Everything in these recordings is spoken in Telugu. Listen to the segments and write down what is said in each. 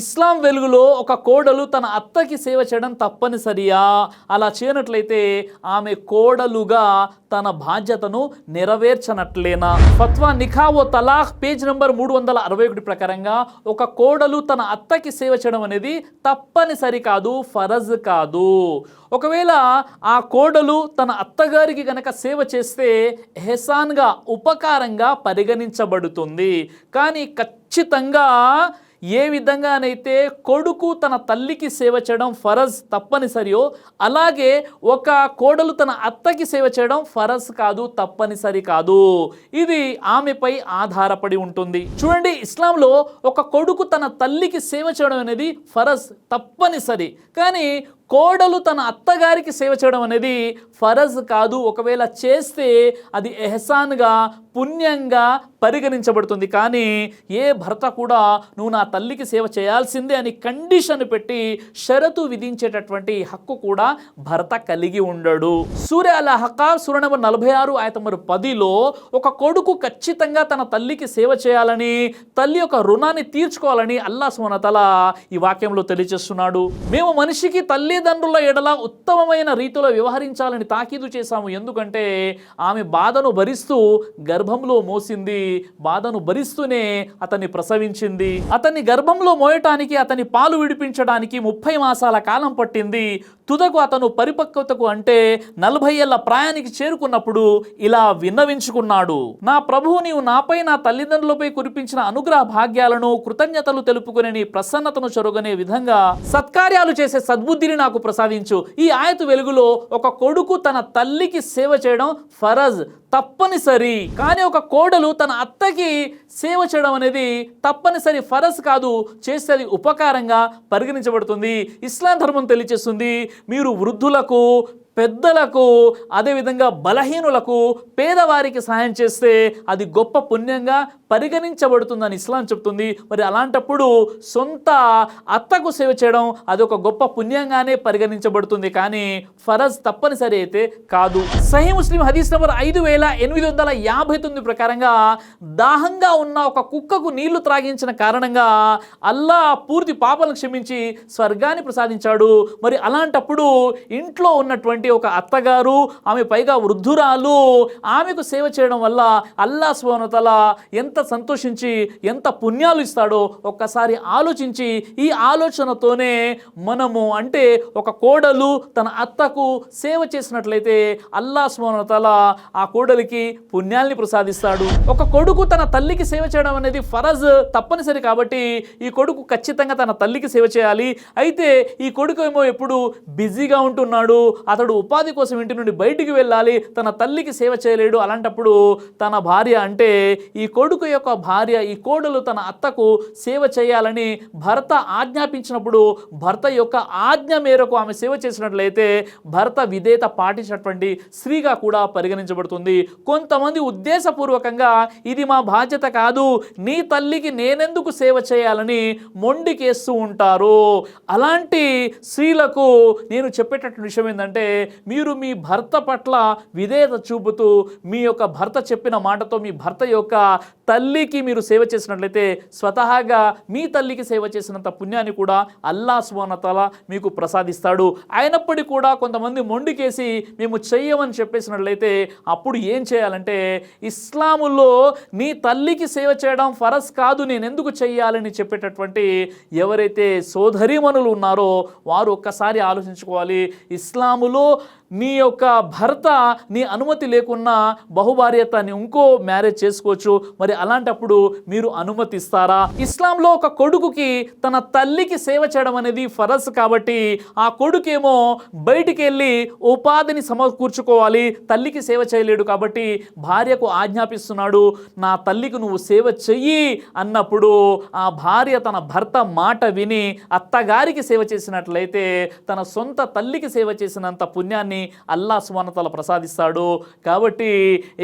ఇస్లాం వెలుగులో ఒక కోడలు తన అత్తకి సేవ చేయడం తప్పనిసరియా? అలా చేయనట్లయితే ఆమె కోడలుగా తన బాధ్యతను నెరవేర్చనట్లేనా? ఫత్వా నిఖావో ఓ తలాఖ్ పేజ్ నెంబర్ మూడు వందల అరవై ఒకటి ప్రకారంగా ఒక కోడలు తన అత్తకి సేవ చేయడం అనేది తప్పనిసరి కాదు ఫరజ్ కాదు. ఒకవేళ ఆ కోడలు తన అత్తగారికి గనక సేవ చేస్తే ఎహసాన్గా ఉపకారంగా పరిగణించబడుతుంది. కానీ ఖచ్చితంగా ఏ విధంగానైతే కొడుకు తన తల్లికి సేవ చేయడం ఫరజ్ తప్పనిసరియో అలాగే ఒక కోడలు తన అత్తకి సేవ చేయడం ఫరజ్ కాదు తప్పనిసరి కాదు. ఇది ఆమెపై ఆధారపడి ఉంటుంది. చూడండి ఇస్లాంలో ఒక కొడుకు తన తల్లికి సేవ చేయడం అనేది ఫరజ్ తప్పనిసరి. కానీ కోడలు తన అత్తగారికి సేవ చేయడం అనేది ఫరజ్ కాదు. ఒకవేళ చేస్తే అది ఎహసాన్గా పుణ్యంగా పరిగణించబడుతుంది. కానీ ఏ భర్త కూడా నువ్వు నా తల్లికి సేవ చేయాల్సిందే అని కండిషన్ పెట్టి షరతు విధించేటటువంటి హక్కు కూడా భర్త కలిగి ఉండడు. సూర్య అలా హక్కా సూర్య నెంబర్ నలభై ఆరు ఆయన నెంబర్ పదిలో ఒక కొడుకు ఖచ్చితంగా తన తల్లికి సేవ చేయాలని తల్లి యొక్క రుణాన్ని తీర్చుకోవాలని అల్లా సుమనతల ఈ వాక్యంలో తెలియజేస్తున్నాడు. మేము మనిషికి తల్లి తల్లిదండ్రుల ఎడల ఉత్తమమైన రీతిలో వ్యవహరించాలని తాకీదు చేశాము. ఎందుకంటే ఆమె బాధను భరిస్తూ గర్భంలో మోసింది. బాధను భరిస్తూనే అతన్ని ప్రసవించింది. అతన్ని గర్భంలో మోయటానికి అతని పాలు విడిపించడానికి ముప్పై మాసాల కాలం పట్టింది. తుదకు అతను పరిపక్వతకు అంటే నలభై ఏళ్ళ ప్రాయానికి చేరుకున్నప్పుడు ఇలా విన్నవించుకున్నాడు. నా ప్రభువు నీవు నాపై నా తల్లిదండ్రులపై కురిపించిన అనుగ్రహ భాగ్యాలను కృతజ్ఞతలు తెలుపుకునే నీ ప్రసన్నతను చొరగనే విధంగా సత్కార్యాలు చేసే సద్బుద్ధిని నాకు ప్రసాదించు. ఈ ఆయతు వెలుగులో ఒక కొడుకు తన తల్లికి సేవ చేయడం ఫరజ్ తప్పనిసరి. కానీ ఒక కోడలు తన అత్తకి సేవ చేయడం అనేది తప్పనిసరి ఫరజ్ కాదు చేసేది ఉపకారంగా పరిగణించబడుతుంది. ఇస్లాం ధర్మం తెలియచేస్తుంది. మీరు వృద్ధులకు పెద్దలకు అదేవిధంగా బలహీనులకు పేదవారికి సహాయం చేస్తే అది గొప్ప పుణ్యంగా పరిగణించబడుతుందని ఇస్లాం చెప్తుంది మరి అలాంటప్పుడు సొంత అత్తకు సేవ చేయడం అది ఒక గొప్ప పుణ్యంగానే పరిగణించబడుతుంది. కానీ ఫరజ్ తప్పనిసరి అయితే కాదు. సహీ ముస్లిం హదీస్ నెంబర్ ఐదు వేల ఎనిమిది వందల యాభై తొమ్మిది ప్రకారంగా దాహంగా ఉన్న ఒక కుక్కకు నీళ్ళు త్రాగించిన కారణంగా అల్లా పూర్తి పాపలను క్షమించి స్వర్గాన్ని ప్రసాదించాడు. మరి అలాంటప్పుడు ఇంట్లో ఉన్నటువంటి ఒక అత్తగారు ఆమె పైగా వృద్ధురాలు ఆమెకు సేవ చేయడం వల్ల అల్లా స్వనతల ఎంత సంతోషించి ఎంత పుణ్యాలు ఇస్తాడో ఒక్కసారి ఆలోచించి ఈ ఆలోచనతోనే మనము అంటే ఒక కోడలు తన అత్తకు సేవ చేసినట్లయితే అల్లా స్వనతల ఆ కోడలికి పుణ్యాల్ని ప్రసాదిస్తాడు. ఒక కొడుకు తన తల్లికి సేవ చేయడం అనేది ఫరజ్ తప్పనిసరి కాబట్టి ఈ కొడుకు ఖచ్చితంగా తన తల్లికి సేవ చేయాలి. అయితే ఈ కొడుకు ఏమో ఎప్పుడు బిజీగా ఉంటున్నాడు. అతడు ఉపాధి కోసం ఇంటి నుండి బయటికి వెళ్ళాలి తన తల్లికి సేవ చేయలేడు అలాంటప్పుడు తన భార్య అంటే ఈ కొడుకు యొక్క భార్య ఈ కోడలు తన అత్తకు సేవ చేయాలని భర్త ఆజ్ఞాపించినప్పుడు భర్త యొక్క ఆజ్ఞ మేరకు ఆమె సేవ చేసినట్లయితే భర్త విధేయత పాటించినటువంటి స్త్రీగా కూడా పరిగణించబడుతుంది. కొంతమంది ఉద్దేశపూర్వకంగా ఇది మా బాధ్యత కాదు నీ తల్లికి నేనెందుకు సేవ చేయాలని మొండికేస్తూ ఉంటారు. అలాంటి స్త్రీలకు నేను చెప్పేటటువంటి విషయం ఏంటంటే మీరు మీ భర్త పట్ల విధేయత చూపుతూ మీ యొక్క భర్త చెప్పిన మాటతో మీ భర్త యొక్క తల్లికి మీరు సేవ చేసినట్లయితే స్వతహాగా మీ తల్లికి సేవ చేసినంత పుణ్యాన్ని కూడా అల్లా సువనతల మీకు ప్రసాదిస్తాడు. అయినప్పటికీ కూడా కొంతమంది మొండికేసి మేము చెయ్యమని చెప్పేసినట్లయితే అప్పుడు ఏం చేయాలంటే ఇస్లాములో నీ తల్లికి సేవ చేయడం ఫరస్ కాదు నేను ఎందుకు చెయ్యాలని చెప్పేటటువంటి ఎవరైతే సోదరీమణులు ఉన్నారో వారు ఒక్కసారి ఆలోచించుకోవాలి. ఇస్లాములో నీ యొక్క భర్త నీ అనుమతి లేకున్నా బహుభార్యతని ఇంకో మ్యారేజ్ చేసుకోవచ్చు. మరి అలాంటప్పుడు మీరు అనుమతిస్తారా? ఇస్లాంలో ఒక కొడుకుకి తన తల్లికి సేవ చేయడం అనేది ఫరస్ కాబట్టి ఆ కొడుకేమో బయటికి వెళ్ళి ఉపాధిని సమకూర్చుకోవాలి తల్లికి సేవ చేయలేడు కాబట్టి భార్యకు ఆజ్ఞాపిస్తున్నాడు నా తల్లికి నువ్వు సేవ చెయ్యి అన్నప్పుడు ఆ భార్య తన భర్త మాట విని అత్తగారికి సేవ చేసినట్లయితే తన సొంత తల్లికి సేవ చేసినంత పుణ్యాన్ని అల్లా సుమనతల ప్రసాదిస్తాడు. కాబట్టి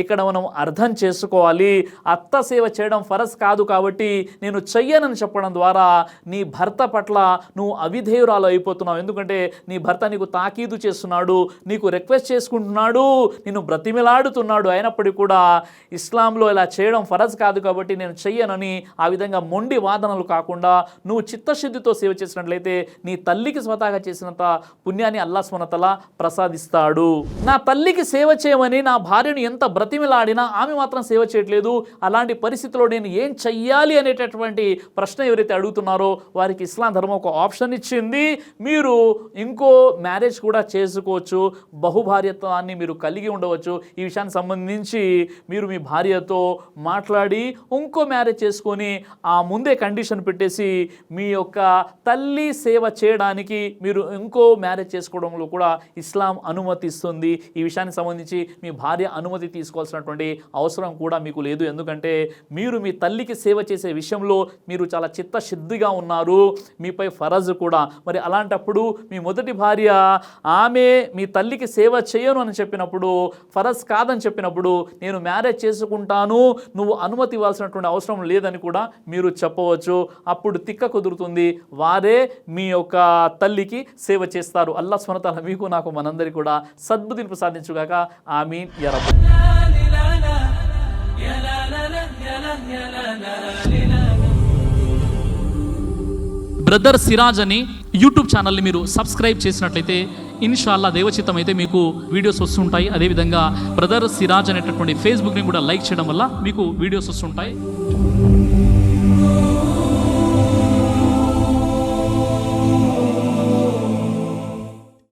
ఇక్కడ మనం అర్థం చేసుకోవాలి. అత్త సేవ చేయడం ఫరస్ కాదు కాబట్టి నేను చెయ్యనని చెప్పడం ద్వారా నీ భర్త పట్ల నువ్వు అవిధేయురాలు అయిపోతున్నావు. ఎందుకంటే నీ భర్త నీకు తాకీదు చేస్తున్నాడు నీకు రిక్వెస్ట్ చేసుకుంటున్నాడు నిన్ను బ్రతిమిలాడుతున్నాడు. అయినప్పటికీ కూడా ఇస్లాంలో ఇలా చేయడం ఫరజ్ కాదు కాబట్టి నేను చెయ్యనని ఆ విధంగా మొండి వాదనలు కాకుండా నువ్వు చిత్తశుద్ధితో సేవ చేసినట్లయితే నీ తల్లికి స్వతహాగా చేసినంత పుణ్యాన్ని అల్లా స్వనతల ప్రసాదిస్తాడు నా తల్లికి సేవ చేయమని నా భార్యను ఎంత బ్రతిమిలాడినా ఆమె మాత్రం సేవ చేయట్లేదు. అలాంటి పరిస్థితిలో నేను ఏం చెయ్యాలి అనేటటువంటి ప్రశ్న ఎవరైతే అడుగుతున్నారో వారికి ఇస్లాం ధర్మం ఒక ఆప్షన్ ఇచ్చింది. మీరు ఇంకో మ్యారేజ్ కూడా చేసుకోవచ్చు. బహుభార్యత్వాన్ని మీరు కలిగి ఉండవచ్చు. ఈ విషయానికి సంబంధించి మీరు మీ భార్యతో మాట్లాడి ఇంకో మ్యారేజ్ చేసుకొని ఆ ముందే కండిషన్ పెట్టేసి మీ యొక్క తల్లి సేవ చేయడానికి మీరు ఇంకో మ్యారేజ్ చేసుకోవడంలో కూడా ఇస్లాం అనుమతిస్తుంది. ఈ విషయానికి సంబంధించి మీ భార్య అనుమతి తీసుకోవాల్సినటువంటి అవసరం కూడా మీకు లేదు. ఎందుకంటే మీరు మీ తల్లికి సేవ చేసే విషయంలో మీరు చాలా చిత్తశుద్ధిగా ఉన్నారు. మీపై ఫరజ్ కూడా. మరి అలాంటప్పుడు మీ మొదటి భార్య ఆమె మీ తల్లికి సేవ చేయను అని చెప్పినప్పుడు ఫరజ్ కాదని చెప్పినప్పుడు నేను మ్యారేజ్ చేసుకుంటాను నువ్వు అనుమతి ఇవ్వాల్సినటువంటి అవసరం లేదని కూడా మీరు చెప్పవచ్చు. అప్పుడు తిక్క కుదురుతుంది. వారే మీ యొక్క తల్లికి సేవ చేస్తారు. అల్లా స్వనతల మీకు నాకు మనందరికీ కూడా సద్బుద్ధిని ప్రసాదించుగాక. ఆమీన్. యరబ్ బ్రదర్ సిరాజ్ అని యూట్యూబ్ ఛానల్ని మీరు సబ్స్క్రైబ్ చేసినట్లయితే ఇన్షాల్లా దేవచిత్తం అయితే మీకు వీడియోస్ వస్తుంటాయి. అదేవిధంగా బ్రదర్ సిరాజ్ అనేటటువంటి ఫేస్బుక్ని కూడా లైక్ చేయడం వల్ల మీకు వీడియోస్ వస్తుంటాయి.